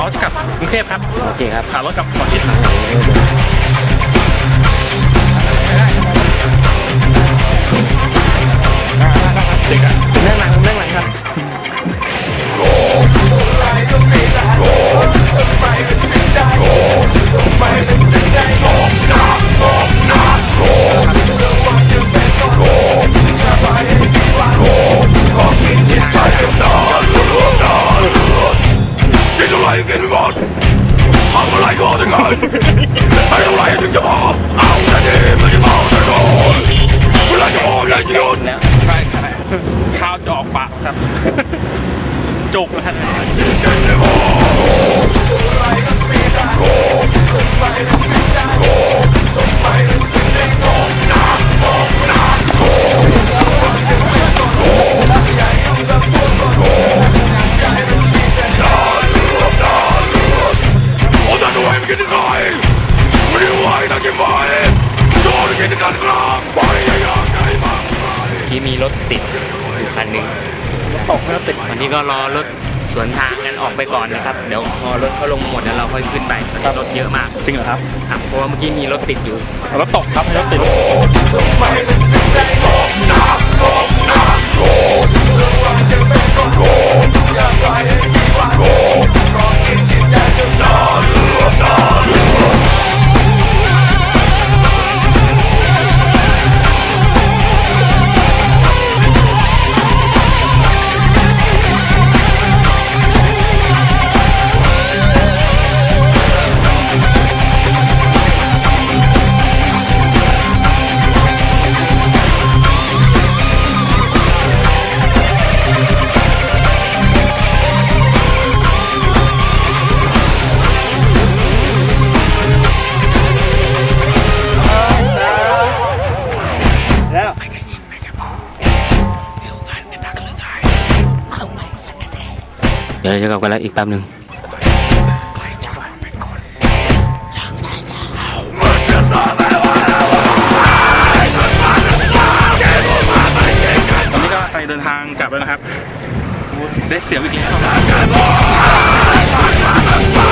เขาจะกลับกรุงเทพครับ โอเคครับขับรถกลับก่อนชิดเด็ กินหมดทำอะไรก็ได้เงินให้เท่าไหรถึงจะพอเอาแต่ดีไม่ได้เมาแต่โดนเวลาจะพอได้จะหยุดแล้วใช่ครับข้าวจะออกปากครับจุกนะฮะ กินได้ไม่ได้ไหวนะกินไปโดนกินกันกลางไปอยากใจมากไปที่มีรถติดอยู่คันหนึ่งตกแล้วติดวันนี้ก็รอรถสวนทางกันออกไปก่อนนะครับ เดี๋ยวพอรถเขาลงหมดแล้วเราค่อยขึ้นไปตอนนี้รถเยอะมากจริงเหรอครับครับเพราะว่าเมื่อกี้มีรถติดอยู่รถตกครับรถติด ดี๋ยวจะกลับกันแล้วอีกแป๊บหนึ่งตอนนี้ก็ไปเดินทางกลับแล้วนะครับ ได้เสียงอีกแล้ว